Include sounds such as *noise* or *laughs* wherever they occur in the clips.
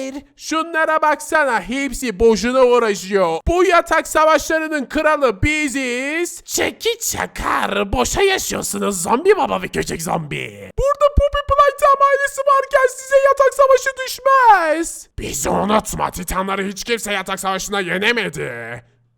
fakir. Şunlara baksana hepsi boşuna uğraşıyor. Bu yatak savaşlarının kralı biziz. Çeki çakar. Boşa yaşıyorsunuz zombi baba ve köçek zombi. Burada Poppy Playtime ailesi varken size yatak savaşı düşmez. Bizi unutma Titanları hiç kimse yatak savaşına yenemedi.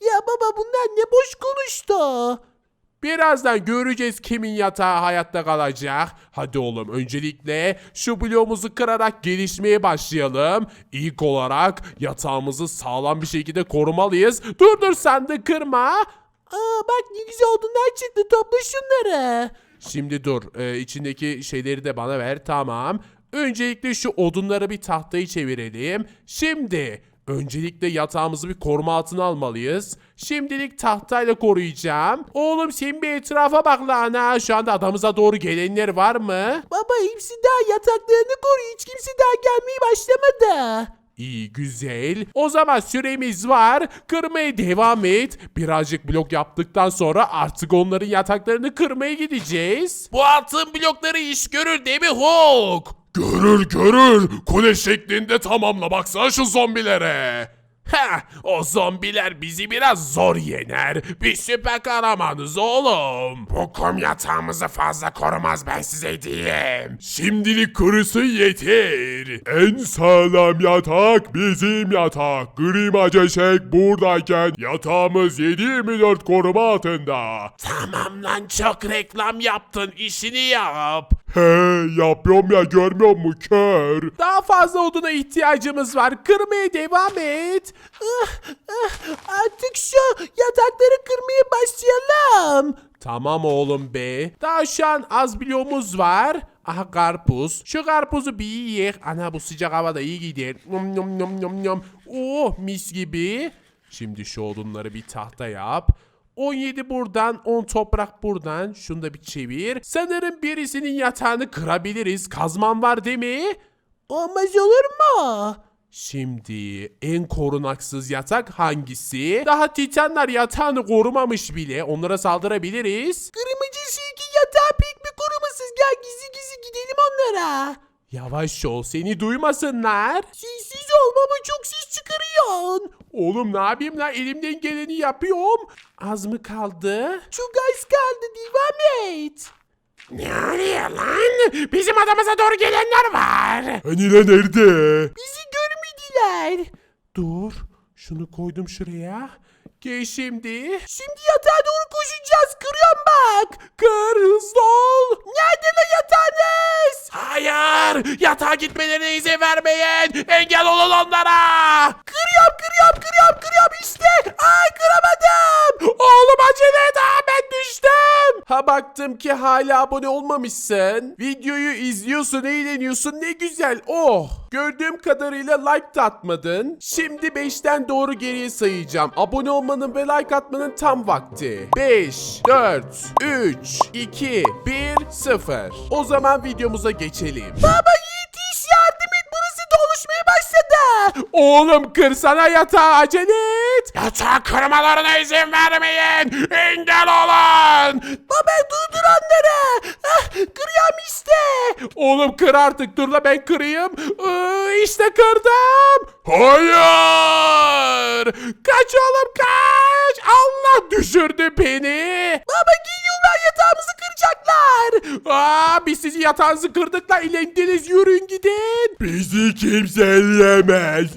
Ya baba bunlar ne boş konuştu. Birazdan göreceğiz kimin yatağı hayatta kalacak. Hadi oğlum öncelikle şu bloğumuzu kırarak gelişmeye başlayalım. İlk olarak yatağımızı sağlam bir şekilde korumalıyız. Dur dur de kırma. Aa bak ne güzel odunlar çıktı topla şunları. Şimdi dur e, içindeki şeyleri de bana ver tamam. Öncelikle şu odunları bir tahtayı çevirelim. Şimdi öncelikle yatağımızı bir koruma altına almalıyız. Şimdilik tahtayla koruyacağım. Oğlum sen bir etrafa bak lan ha. Şu anda adamıza doğru gelenler var mı? Baba hepsi daha yataklarını koruyor. Hiç kimse daha gelmeye başlamadı. İyi güzel. O zaman süremiz var. Kırmaya devam et. Birazcık blok yaptıktan sonra artık onların yataklarını kırmaya gideceğiz. Bu altın blokları iş görür değil mi Hulk? Görür görür. Kule şeklinde tamamla baksana şu zombilere. Ha, o zombiler bizi biraz zor yener. Biz süper kahramanız oğlum. Bu kum yatağımızı fazla korumaz ben size diyeyim. Şimdilik kurusu yeter. En sağlam yatak bizim yatak. Grimacı Şek buradayken yatağımız 7-24 koruma altında. Tamam lan çok reklam yaptın işini yap. He yapıyorum ya görmüyor mu kör? Daha fazla oduna ihtiyacımız var. Kırmaya devam et. Ah, ah, artık şu yatakları kırmaya başlayalım. Tamam oğlum be. Daha şu an az bloğumuz var. Aha karpuz. Şu karpuzu bir yiyek. Ana bu sıcak havada iyi gider. Nom nom nom nom nom. Oh mis gibi. Şimdi şu odunları bir tahta yap. 17 buradan, 10 toprak buradan. Şunu da bir çevir. Sanırım birisinin yatağını kırabiliriz. Kazman var değil mi? Olmaz olur mu? Şimdi en korunaksız yatak hangisi? Daha titanlar yatağını korumamış bile. Onlara saldırabiliriz. Kırmızı silgi yatağı pek bir korumasız. Gel gizli gizli gidelim onlara. Yavaş ol seni duymasınlar. Sessiz ol baba çok ses çıkarıyorsun. Oğlum ne yapayım lan elimden geleni yapıyorum. Az mı kaldı? Çok az kaldı devam et. Ne oluyor lan? Bizim adamıza doğru gelenler var. Hani nerede? Bizi görmediler. Dur şunu koydum şuraya. Gel şimdi. Şimdi yatağa doğru koşacağız. Kırıyorum bak. Kır hızlı ol. Nerede lan yatağınız? Hayır yatağa gitmelerine izin vermeyin. Engel olun onlara. Baktım ki hala abone olmamışsın. Videoyu izliyorsun eğleniyorsun ne güzel oh. Gördüğüm kadarıyla like da atmadın. Şimdi 5'ten doğru geriye sayacağım. Abone olmanın ve like atmanın tam vakti. 5, 4, 3, 2, 1, 0. O zaman videomuza geçelim. Baba yetiş yardım et burası doluşmaya başladı. Oğlum kırsana yatağı acele et. Yatağı kırmalarına izin vermeyin. Engel olun. Baba durdur onları. Ah, kırıyorum işte. Oğlum kır artık dur da ben kırayım. Ee, işte kırdım. Hayır. Kaç oğlum kaç. Allah düşürdü beni. Baba geliyorlar yatağımızı kıracaklar. *laughs* Aa, biz sizi yatağınızı kırdık da ilendiniz yürüyün gidin. Bizi kimse elleyemez.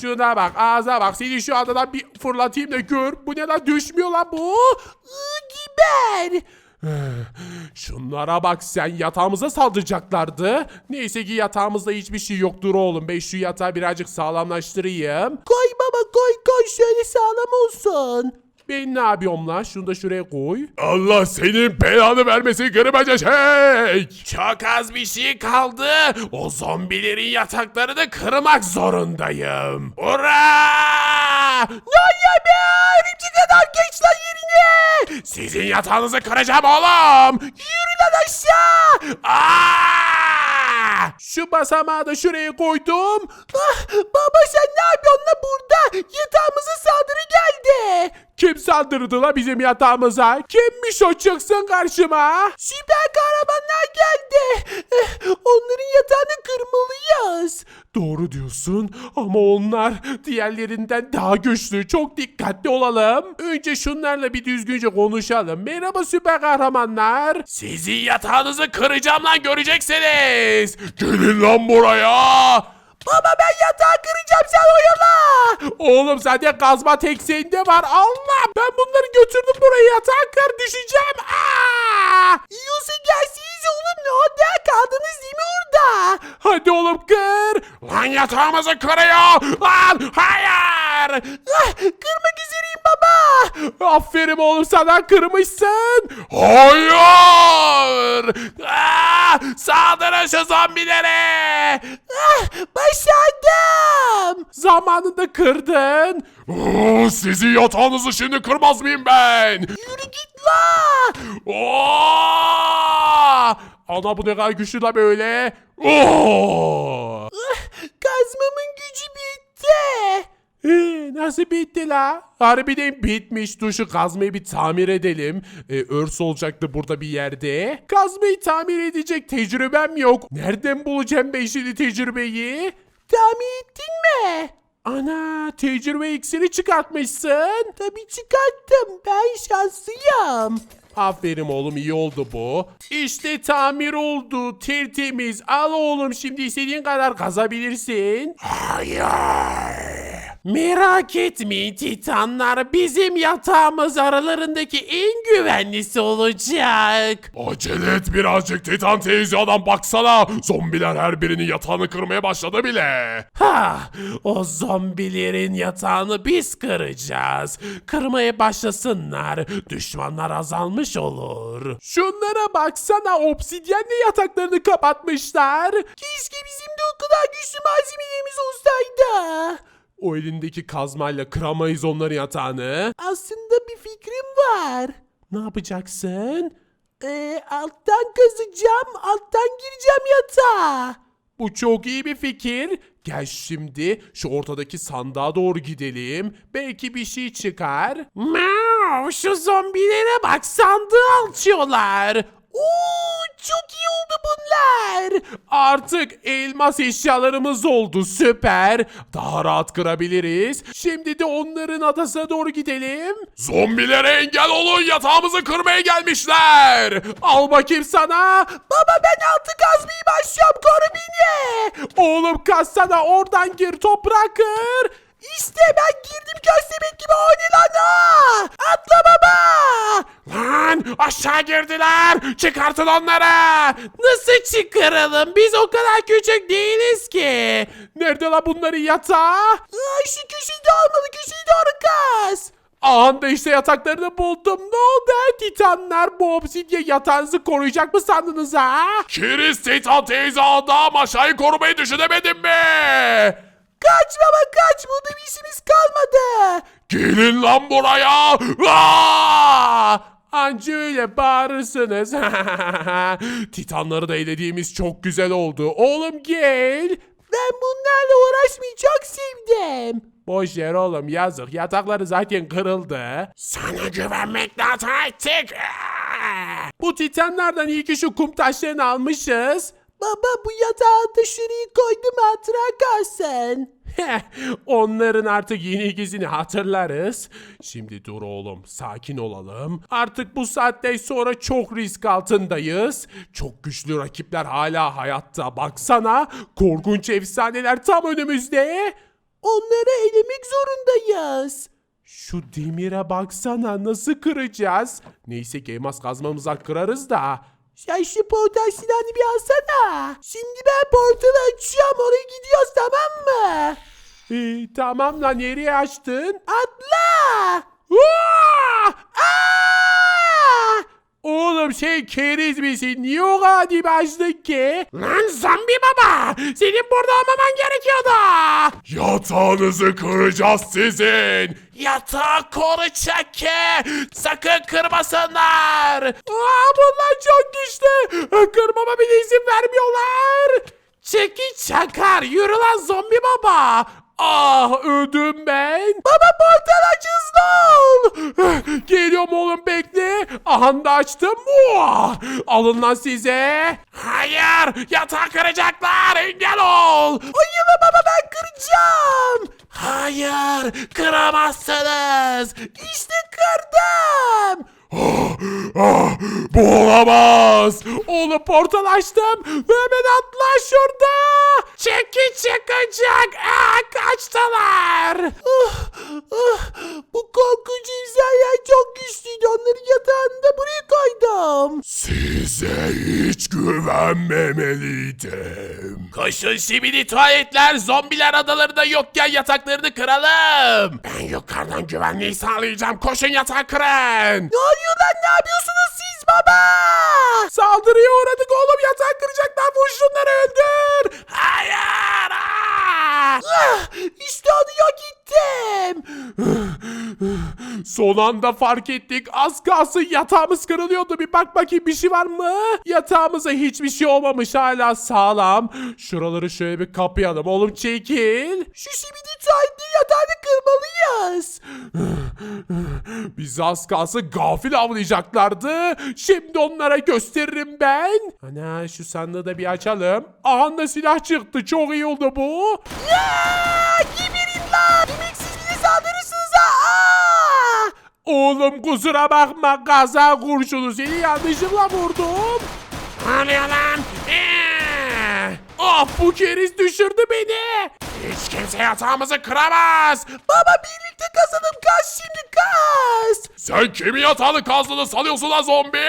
Şuna bak ağza bak seni şu adadan bir fırlatayım da gör. Bu ne lan düşmüyor lan bu. Giber. *sighs* Şunlara bak sen yatağımıza saldıracaklardı. Neyse ki yatağımızda hiçbir şey yoktur oğlum. Ben şu yatağı birazcık sağlamlaştırayım. Koy baba koy koy şöyle sağlam olsun. Ne yapıyorum lan? Şunu da şuraya koy. Allah senin belanı vermesin kırmaca şey. Çok az bir şey kaldı. O zombilerin yataklarını kırmak zorundayım. Ura! Ne oluyor be? Örümcek adam geç lan yerine. Sizin yatağınızı kıracağım oğlum. Yürü lan aşağı. Aa! Şu basamağı da şuraya koydum. Ah, baba sen ne yapıyorsun lan burada? Yatağımıza saldırı geldi. Kim saldırdı la bizim yatağımıza? Kimmiş o çıksın karşıma? Süper kahramanlar geldi. Eh, Onların yatağını kırmalıyız. Doğru diyorsun ama onlar diğerlerinden daha güçlü. Çok dikkatli olalım. Önce şunlarla bir düzgünce konuşalım. Merhaba süper kahramanlar. Sizin yatağınızı kıracağım lan göreceksiniz. Gelin lan buraya. Baba ben yatağı kıracağım sen oyala. Oğlum zaten kazma tek sende var. Allah ben bunları götürdüm buraya yatağa kır düşeceğim. Aa! Yiyorsa gelsiniz oğlum ne oldu? Kaldınız değil mi orada? Hadi oğlum kır. Lan yatağımızı kırıyor. Lan hayır. Ah, kırmak üzereyim baba. Aferin oğlum sana kırmışsın. Hayır. Aa, saldırın şu zombilere. Ah, başardım. Zamanında kırdın. Oo, sizi yatağınızı şimdi kırmaz mıyım ben? Yürü git la. Oo! Ana bu ne kadar güçlü la böyle. Oo! Kazmamın gücü bitti. Ee, nasıl bitti la? Harbiden bitmiş. Dur şu kazmayı bir tamir edelim. Ee, örs olacaktı burada bir yerde. Kazmayı tamir edecek tecrübem yok. Nereden bulacağım ben şimdi tecrübeyi? Tahmin ettin mi? Ana tecrübe iksiri çıkartmışsın. Tabii çıkarttım. Ben şanslıyım. Aferin oğlum iyi oldu bu. İşte tamir oldu tertemiz. Al oğlum şimdi istediğin kadar kazabilirsin. Hayır. Merak etmeyin titanlar bizim yatağımız aralarındaki en güvenlisi olacak. Acele et birazcık titan adam baksana. Zombiler her birinin yatağını kırmaya başladı bile. Ha o zombilerin yatağını biz kıracağız. Kırmaya başlasınlar. Düşmanlar azalmış olur. Şunlara baksana obsidyenle yataklarını kapatmışlar. Keşke bizim de o kadar güçlü malzemelerimiz olsaydı. O elindeki kazmayla kıramayız onların yatağını. Aslında bir fikrim var. Ne yapacaksın? Ee, alttan kazacağım, alttan gireceğim yatağa. Bu çok iyi bir fikir. Gel şimdi şu ortadaki sandığa doğru gidelim. Belki bir şey çıkar. Meow, şu zombilere bak sandığı alçıyorlar. Oo, çok iyi oldu bunlar. Artık elmas eşyalarımız oldu süper. Daha rahat kırabiliriz. Şimdi de onların adasına doğru gidelim. Zombilere engel olun yatağımızı kırmaya gelmişler. Al bakayım sana. Baba ben altı kazmayı başlıyorum, koru beni. Oğlum kassana oradan gir toprağa kır. İşte ben girdim köstebek gibi o ne lan o? Atla baba. Lan aşağı girdiler. Çıkartın onları. Nasıl çıkaralım? Biz o kadar küçük değiliz ki. Nerede la bunların yatağı? Ay şu köşeyi de almalı, köşeyi. Anda işte yataklarını buldum. Ne oldu titanlar? Bu obsidye yatağınızı koruyacak mı sandınız ha? Kiriz titan teyze adam aşağıyı korumayı düşünemedin mi? Kaç baba kaç, burada bir işimiz kalmadı. Gelin lan buraya. Aa! Anca öyle bağırırsınız. *laughs* Titanları da elediğimiz çok güzel oldu. Oğlum gel. Ben bunlarla uğraşmayı çok sevdim. Boş yer oğlum yazık. Yatakları zaten kırıldı. Sana güvenmekle hata ettik. Bu titanlardan iyi ki şu kum taşlarını almışız. Baba bu yatağa taşırıyı koydum hatıra kalsın. *laughs* Onların artık yeni ikizini hatırlarız. Şimdi dur oğlum sakin olalım. Artık bu saatten sonra çok risk altındayız. Çok güçlü rakipler hala hayatta. Baksana korkunç efsaneler tam önümüzde. Onları elemek zorundayız. Şu demire baksana nasıl kıracağız? Neyse ki elmas kazmamıza kırarız da. Sen şu portal silahını bir alsana. Şimdi ben portalı açacağım oraya gidiyoruz tamam mı? İyi, tamam lan nereye açtın? Atla. Aa! Aa! Oğlum şey keriz misin? Niye o kadar açtın ki? Lan zombi baba! Senin burada olmaman gerekiyordu. Yatağınızı kıracağız sizin. Yatağı koru çeke. Sakın kırmasınlar. Aa, bunlar çok güçlü. Kırmama bile izin vermiyorlar. Çeki çakar. Yürü lan zombi baba. Ah ödüm ben. Baba portal aç hızlı ol. Geliyorum oğlum bekle. Aha açtım. Muah! Alın lan size. Hayır yatağı kıracaklar. engel ol. Hayır baba ben kıracağım. Hayır kıramazsınız. İşte kırdım. *gasps* Ah, bu olamaz. Oğlum portal açtım. Hemen atla şurada. Çeki çıkacak. Aa, kaçtılar. Ah, ah, bu korkunç insanlar çok güçlüydü. Onları yatağında buraya koydum. Size hiç güvenmemeliydim. Koşun şimdi tuvaletler zombiler adalarında yokken yataklarını kıralım. Ben yukarıdan güvenliği sağlayacağım. Koşun yatağı kırın. Ne oluyor lan ne yapıyorsunuz siz baba? Saldırıya uğradık oğlum yatağı kıracaklar. Vur şunları öldür. Hayır. Ah, işte onu yok ettim. Son anda fark ettik. Az kalsın yatağımız kırılıyordu. Bir bak bakayım bir şey var mı? Yatağımıza hiçbir şey olmamış. Hala sağlam. Şuraları şöyle bir kapayalım. Oğlum çekil. Şu simidi tuvaletli yatağını kırmalıyız. Bizi az kalsın gafil avlayacaklardı. Şimdi onlara gösteririm ben. Ana şu sandığı da bir açalım. Aha silah çıktı. Çok iyi oldu bu. Aa, geberin Oğlum kusura bakma kaza kurşunu seni yanlışlıkla vurdum. Ne oluyor lan? Ee! Ah bu keriz düşürdü beni. Hiç kimse yatağımızı kıramaz. Baba birlikte kazanıp kaç şimdi kaç. Sen kimin yatağını kazdığını sanıyorsun lan zombi?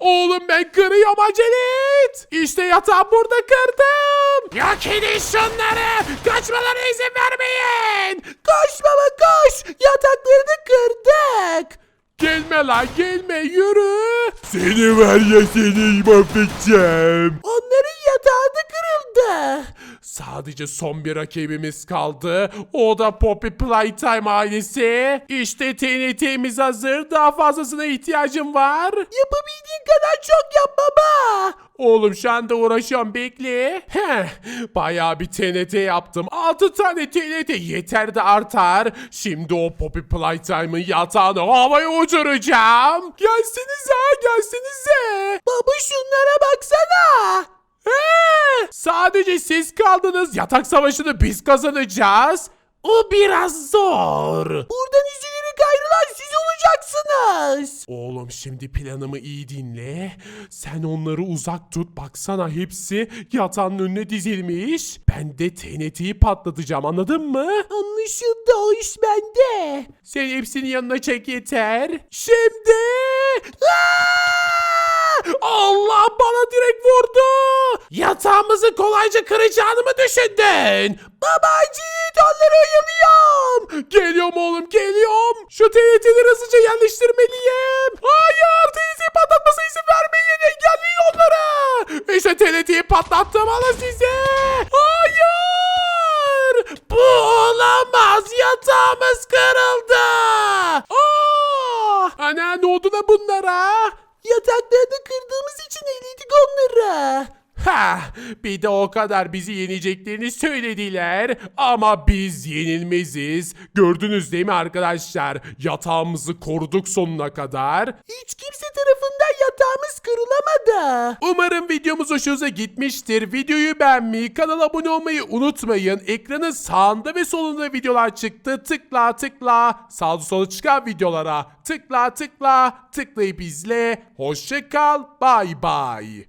Oğlum ben kırıyorum acele et. İşte yatağı burada kırdım. Yok edin şunları. Kaçmalarına izin vermeyin. Gelme gelme yürü. Seni var ya seni mahvedeceğim. Onların yatağı da kırıldı. Sadece son bir rakibimiz kaldı. O da Poppy Playtime ailesi. İşte TNT'miz hazır. Daha fazlasına ihtiyacım var. Yapabildiğin kadar çok yap baba. Oğlum şu anda uğraşıyorum bekle. Heh, bayağı bir TNT yaptım. 6 tane TNT yeter de artar. Şimdi o Poppy Playtime'ın yatağını havaya uçuracağım. Gelsenize gelsenize. Baba şunlara baksana. Sadece siz kaldınız. Yatak savaşını biz kazanacağız. O biraz zor. Buradan üzülerek ayrılan siz olacaksınız. Oğlum şimdi planımı iyi dinle. Sen onları uzak tut. Baksana hepsi yatağın önüne dizilmiş. Ben de TNT'yi patlatacağım anladın mı? Anlaşıldı o iş bende. Sen hepsini yanına çek yeter. Şimdi... Aa! Allah bana direkt vurdu. Yatağımızı kolayca kıracağını mı düşündün? Babacık onları oyalıyorum. Geliyorum oğlum geliyorum. Şu TNT'leri hızlıca yerleştirmeliyim. Hayır TNT'yi patlatmasına izin vermeyin. Engelleyin onları. İşte TNT'yi patlattım alın size. Hayır. Ha, bir de o kadar bizi yeneceklerini söylediler. Ama biz yenilmeziz. Gördünüz değil mi arkadaşlar? Yatağımızı koruduk sonuna kadar. Hiç kimse tarafından yatağımız kırılamadı. Umarım videomuz hoşunuza gitmiştir. Videoyu beğenmeyi, kanala abone olmayı unutmayın. Ekranın sağında ve solunda videolar çıktı. Tıkla tıkla. Sağda sola çıkan videolara tıkla tıkla. Tıklayıp izle. Hoşça kal. Bay bay.